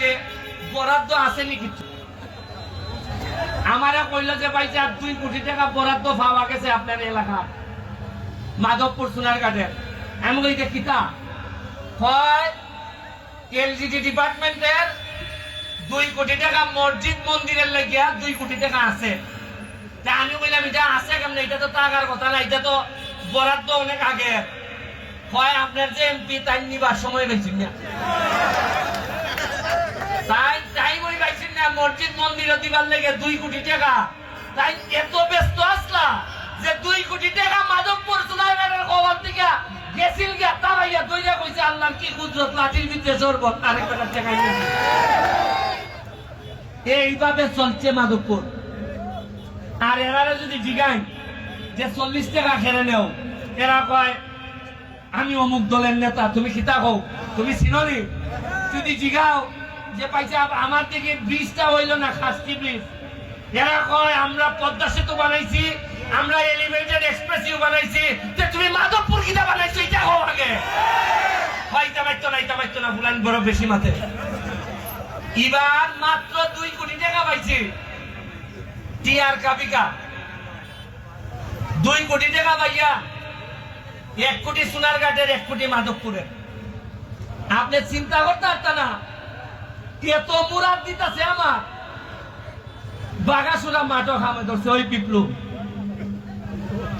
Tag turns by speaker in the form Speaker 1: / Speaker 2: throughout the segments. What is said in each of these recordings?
Speaker 1: যে বরাদ্দ আছে নি কিছু আমারা কইল যে ভাই চার, দুই কোটি টাকা বরাদ্দ পাওয়া গেছে আপনার এলাকা মাধবপুর সোনারঘাটের আমি কই যে কিতা? হয় এলজিডি ডিপার্টমেন্টের দুই কোটি টাকা মসজিদ মন্দিরের লাগিয়া দুই কোটি টাকা আছে। তা আমি বললাম এটা আছে কেমন? এটা তো টাকার কথা না, এটা তো বরাদ্দ অনেক আগে হয়, আপনার যে এমপি তাই নিবার সময় পেয়েছেন না তাই তাই বই পাইছেন না মসজিদ মন্দিরে দিবার লেগে দুই কোটি টাকা। তাই এত ব্যস্ত আসলা যে দুই কোটি টাকা মাধবপুর থেকে গেছিল গিয়া তারাইয়া দইরা কইছে আল্লাহ কি কুদরত, লাঠির ভিতরে আরেকটা টাকা। এইভাবে চলছে মাধবপুর। আর এরারে যদি জিগাই যে চল্লিশ টাকা খেলে নেও, এরা কয়, আমি অমুক দলের নেতা, তুমি খিতা হও তুমি চিননি যদি জিগাও যে পাইছে আমার থেকে ব্রিজটা হইল না খাস্তি ব্রিজ। এরা কয়, আমরা পদ্মা সেতু বানাইছি, আমরা এলিভেটেড এক্সপ্রেসিভ বানাইছি। যে তুমি মাধবপুর কিটা বানাইছো, এটা হও আগে। হয়তো পাইতো না এটা পাইতো না বড় বেশি মাত্র দুই কোটি টাকা পাইছি। টিআর কাপিকা। দুই কোটি টাকা পাইয়া, এক কোটি সোনার সোনারঘাটের এক কোটি মাধবপুরের। আপনি চিন্তা করতে পারতেন না এত মুরাদ দিতেছে আমার। বাগাসুরা মাঠও খামে ধরছে, ওই পিপলু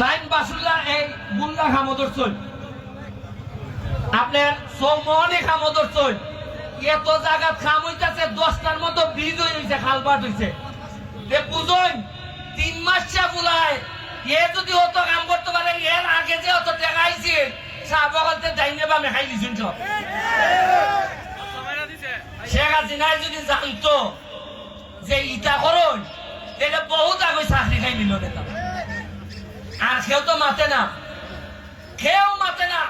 Speaker 1: টাইম বাসুল্লা এই বুল্লা খামো ধরছে। আপনার সৌমনে খামো ধরছে। এত জায়গা খাম হইতাছে, দশটার মতো ব্রিজ হয়েছে খালবাট হয়েছে বুঝুন তিন মাস চা বুলায়, এ যদি অত কাম করতে পারে, এর আগে যে অত টাকা আইছে চা বগলতে যাইনে বা মেখাই দিছেন সব শেখ হাসিনাই যদি জানতো যে ইটা করুন এটা বহুত আগে চাকরি খাই নিল নেতা। আর কেউ তো মাতে না। কেউ মাতে না।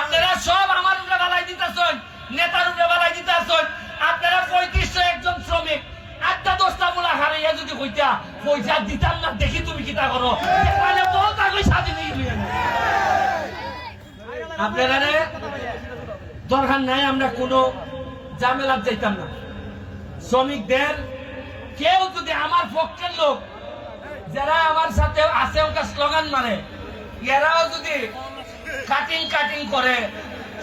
Speaker 1: আপনারা সব আমার উপরে বালাই দিতেছেন, নেতার উপরে বালাই দিতেছেন। আপনারা পঁয়ত্রিশশো একজন শ্রমিক, আটটা দশটা বলা হারাইয়া যদি কইতা, পয়সা দিতাম না, দেখি তুমি কিতা করো। তাহলে বহুত আগে হয়ে গেলে। আপনারা দরকার নাই আমরা কোনো ঝামেলার যাইতাম না। শ্রমিকদের, কেউ যদি আমার পক্ষের লোক যারা আমার সাথে আছে ওকে স্লোগান মারে, এরাও যদি কাটিং কাটিং করে,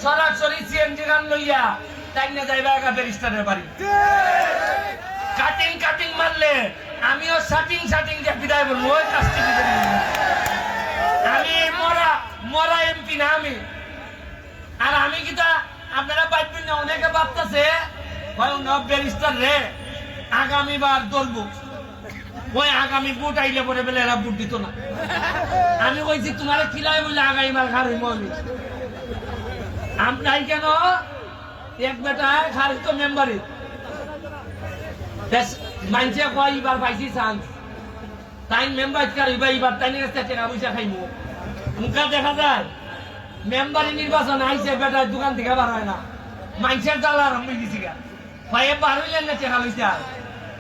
Speaker 1: সরাসরি সিএনজি গান লইয়া তাই না যাইবা একা ব্যারিস্টারের বাড়ি। কাটিং কাটিং মারলে আমিও শাটিং শাটিং যে বিদায় বলব, ওই কাজটি বিদায় বলব। আমি মরা মরা এমপি না আমি আর আমি কিটা না অনেকে ভাবতেছে ব্যারিস্টার ওই আগামী বুট আইলে পরে বেলে, এরা বুট দিত না। আমি কইছি, তোমার খিলাই বলে আমি। কেন? এক বেটা খার তো কয় এবার পাইছি চান্স তাই মেম্বার কার এবার তাই নিয়ে টাকা পয়সা খাইবো। মুখা দেখা যায় মেম্বারি নির্বাচন আইছে বেটা দোকান থেকে বার হয় না। মানুষের জ্বালা আরম্ভ হয়ে গেছি গা। ভাই বার হইলেন না চেহারা